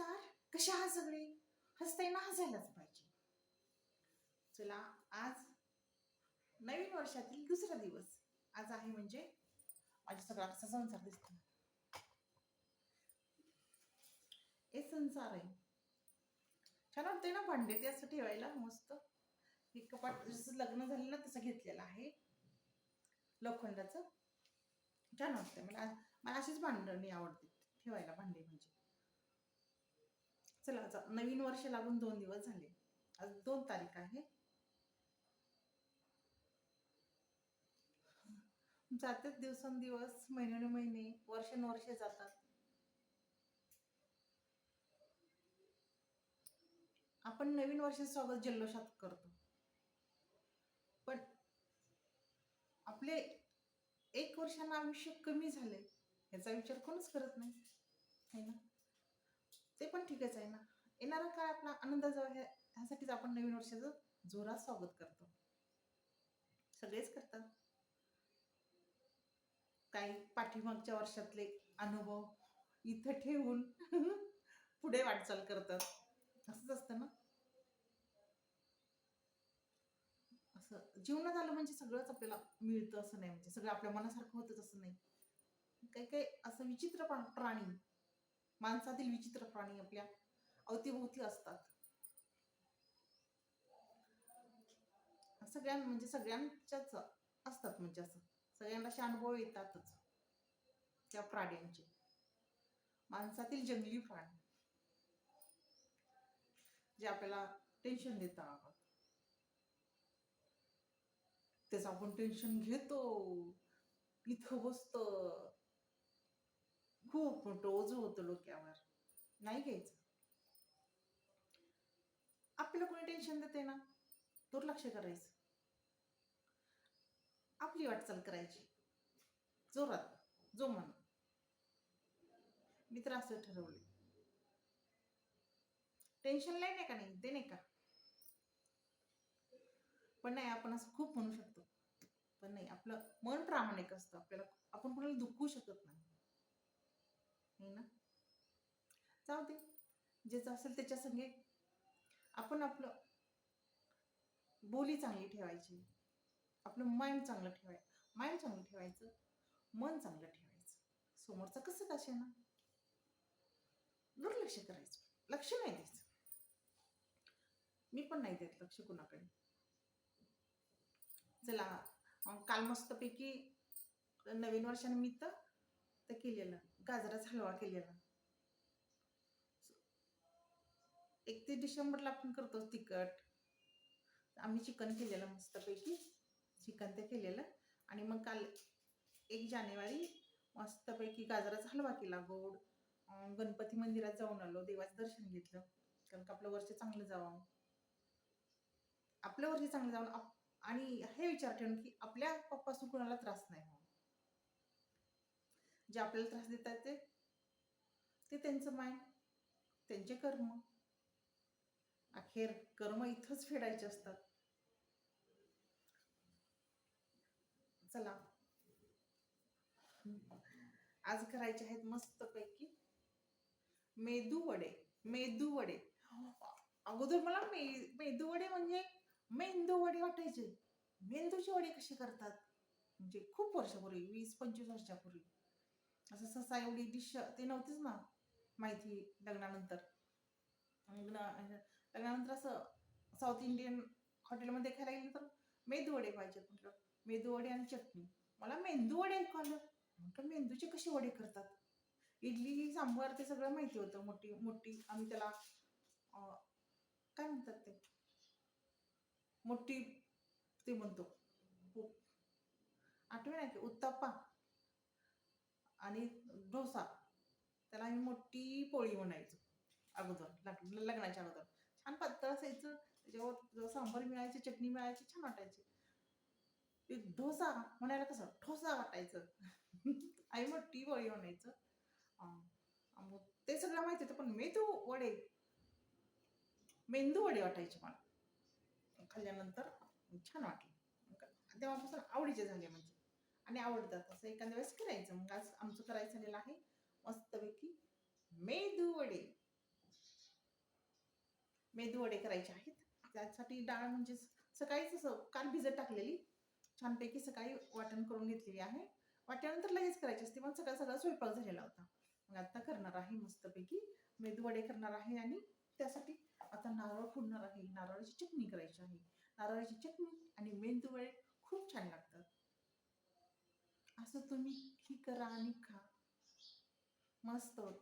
नमस्कार. कशा आहात सगळे? हसताना हसायलाच पाहिजे. चला आज नवीन वर्षातील दुसरा दिवस. आज आहे म्हणजे माझ्या सगळा कसा संसार दिसतो हे संसार आहे. छान वाटतंय ना भांडे ते असं ठेवायला? मस्त. हे कपाट जसं लग्न झालं ना तसं घेतलेलं आहे. लोखंडाचं. छान वाटतंय. मला मला अशीच भांडणी आवडते. ठेवायला भांडे म्हणजे. चला आता नवीन वर्ष लागून दोन दिवस झाले. आज दोन तारीख आहे. जातात दिवसेंदिवस महिन्याने महिने वर्षानुवर्षे जातात. आपण नवीन वर्षाचं स्वागत जल्लोषात करतो. पण आपले एक वर्षानं आयुष्य कमी झाले याचा विचार कोणच करत नाही. पण ठीकच आहे ना. येणारा काळ आपला आनंदाचा आहे ह्यासाठीच आपण नवीन वर्षाचं जोरात स्वागत करतो. सगळेच करतात. काही पाठीमागच्या वर्षातले अनुभव इथं ठेवून पुढे वाटचाल करतात. असंच असतं ना. असं जीवनात आलं म्हणजे सगळंच आपल्याला मिळतं असं नाही म्हणजे सगळं आपल्या मनासारखं होतच असं नाही. काही काही असं विचित्र प्राणी माणसातील विचित्र प्राणी आपल्या अवतीभोवती असतात. सगळ्यां म्हणजे सगळ्यांच्याच असतात म्हणजे असं. सगळ्यांना असे अनुभव येतातच. त्या प्राण्यांचे. माणसातील जंगली प्राणी. जे आपल्याला टेन्शन देतात. त्याचं आपण टेन्शन घेतो. इथं बसतो. खूप मोठं ओझ होतं डोक्यावर. नाही घ्यायचं. आपल्याला कोणी टेन्शन देते ना? दुर्लक्ष करायचं. आपली वाटचाल करायची. जोरात जो मन मी तर असं ठरवले टेन्शन नाही नाही का नाही? ते नाही का? पण नाही आपण असं खूप म्हणू शकतो. पण नाही आपलं मन प्रामाणिक असतं. आपल्याला आपण कोणाला दुखवू शकत नाही. ना? जाऊ दे. ज्याचं असेल त्याच्या संगे आपण आपलं बोली चांगली ठेवायची. आपलं माइंड चांगलं ठेवाय माइंड चांगलं ठेवायचं मन चांगलं ठेवायचं. समोरचं कसं कसे ना? दुर्लक्ष करायचं. लक्ष नाही द्यायचं. मी पण नाही देत लक्ष कुणाकडे. चला काल मस्तपैकी नवीन वर्षानिमित्त तर केलेलं. गाजराचा हलवा केलेला. एकतीस डिसेंबरला आपण करतो तिखट. आम्ही चिकन केलेलं मस्तपैकी. चिकन ते केलेलं. आणि मग काल एक जानेवारी मस्तपैकी गाजराचा हलवा केला. गोड गणपती मंदिरात जाऊन आलो. देवाचं दर्शन घेतलं. कारण का आपलं वर्ष चांगलं जावं. आपलं वर्ष चांगलं जावं. आप- आणि हे विचार ठेवून की आपल्या पप्पासून कुणाला त्रास नाही जे आपल्याला त्रास देतात ते ते त्यांचं माइंड त्यांचे कर्म. अखेर कर्म इथंच फेडायचे असतात. चला. आज करायचे आहेत मस्तपैकी मेदू वडे मेदू वडे. अगोदर मला मे मेदू वडे म्हणजे मेंदू वडे वाटायचे. मेंदूचे वडे कसे करतात? म्हणजे खूप वर्षापूर्वी वीस पंचवीस वर्षापूर्वी. असं ससा एवढी डिश ते नव्हतीच ना माहिती लग्नानंतर. लग्न लग्नानंतर असं साऊथ इंडियन हॉटेलमध्ये खायला गेलं तर मेदू वडे पाहिजे म्हटलं. मेदू वडे आणि चटणी. मला मेंदू वडे ऐकू म्हटलं मेंदूचे कसे वडे करतात? इडली सांबार ते सगळं माहिती होतं. मोठी मोठी आम्ही त्याला काय म्हणतात ते? मोठी ते म्हणतो. आठवण आठवे की? उत्तप्पा. आणि डोसा. त्याला आम्ही मोठी पोळी म्हणायचो अगोदर लग- लग्नाच्या अगोदर. छान पातळ असायचं त्याच्यावर सांबार मिळायची चटणी मिळायची छान वाटायची. ते डोसा म्हणायला कसं ठोसा वाटायचं. आई मोठी पोळी म्हणायचं. मग ते सगळं माहिती होतं पण मेदू वडे मेंदू वडे वाटायचे मला. खाल्ल्यानंतर छान वाटलं. तेव्हापासून आवडीचे झाले म्हणजे आणि आवडतात असं एखाद्या वेळेस करायचं. मग आज आमचं करायचं झालेलं आहे मस्तपैकी मेदू वडे. मेदू वडे करायचे आहेत. त्यासाठी डाळ म्हणजे सकाळीच असं काल भिजत टाकलेली. छानपैकी सकाळी वाटण करून घेतलेली आहे. वाटल्यानंतर लगेच करायची असते. पण सकाळ सगळा स्वयंपाक झालेला होता. मग आता करणार आहे मस्तपैकी. मेदू वडे करणार आहे आणि त्यासाठी आता नारळ फोडणार आहे. नारळाची चटणी करायची आहे. नारळाची चटणी आणि मेंदू वडे खूप छान लागतात. असं तुम्ही ही करा आणि खा. मस्त होत.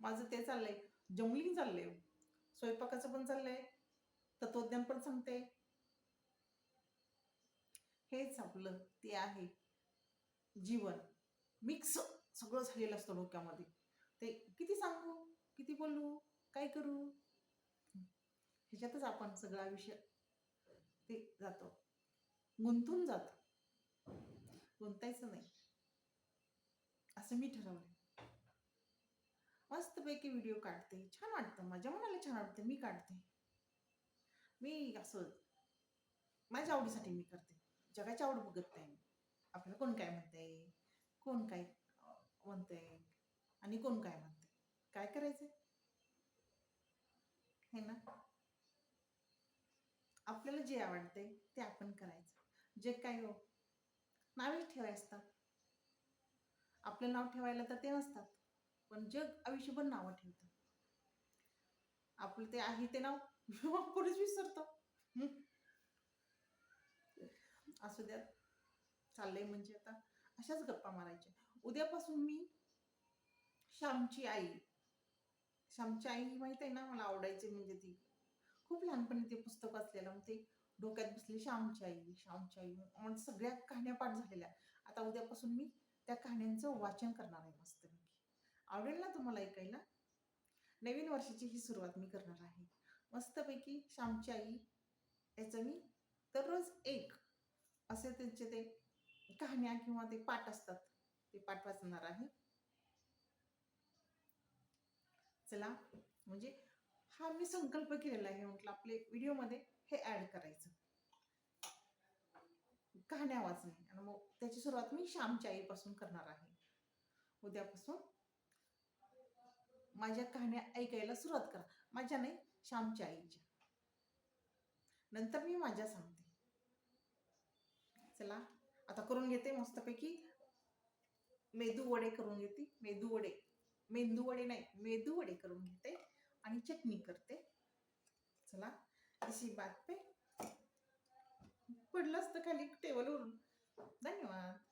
माझं ते चाललंय. जमलिंग चाललंय. स्वयंपाकाचं पण चाललंय. तत्वज्ञान पण सांगते. हेच आपलं ते आहे. जीवन. मिक्स सगळं झालेलं असतं डोक्यामध्ये. ते किती सांगू? किती बोलू? काय करू? ह्याच्यातच आपण सगळा विषय ते जातो. गुंतून जात. गुंतायचं नाही. असं मी ठरवलं मस्तपैकी व्हिडिओ काढते. छान वाटतं. माझ्या मनाला छान वाटतं. मी काढते. मी असं माझ्या आवडीसाठी मी करते. जगाची आवड बघत नाही आपल्याला कोण काय म्हणतंय? कोण काय अं, म्हणतंय? आणि कोण काय म्हणते काय करायचंय? हे ना? आपल्याला जे आवडतंय ते आपण करायचं. जे काय हो. नावेच ठेवाय असतात आपलं नाव ठेवायला तर ते नसतात. पण जग आयुष्यभर नावं ठेवतं. आपलं ते आहे ते नाव पुढेच विसरतो. असू द्या. चाललंय म्हणजे आता अशाच गप्पा मारायच्या. उद्यापासून मी श्यामची आई. श्यामची आई माहीत आहे ना मला आवडायची म्हणजे ती. खूप लहानपणी ते पुस्तक वाचलेलं मग ते डोक्यात बसली श्यामची आई श्यामची आई म्हणजे सगळ्या कहाण्या पाठ झालेल्या. आता उद्यापासून मी त्या कहाण्यांचं वाचन करणार आहे मस्तपैकी आवडेल ना तुम्हाला ऐकायला? नवीन वर्षाची ही सुरुवात मी करणार आहे. मस्तपैकी श्यामची आई याचं मी दररोज एक असे त्यांचे ते कहाण्या किंवा ते पाठ असतात ते पाठ वाचणार आहे. चला म्हणजे हा मी संकल्प केलेला आहे म्हटलं आपले व्हिडिओमध्ये हे ऍड करायचं. कहाण्या वाचणे आणि मग त्याची सुरुवात मी श्यामच्या आईपासून करणार आहे. उद्यापासून माझ्या कहाण्या ऐकायला सुरुवात करा. माझ्या नाही श्यामच्या आईच्या नंतर मी माझ्या सांगते. चला आता करून घेते मस्तपैकी. मेदू वडे करून घेते. मेदू वडे. मेंदू वडे नाही मेदू वडे करून घेते. आणि चटणी करते. चला. अशी बात पे पडलं असतं खाली टेबलवरून धन्यवाद.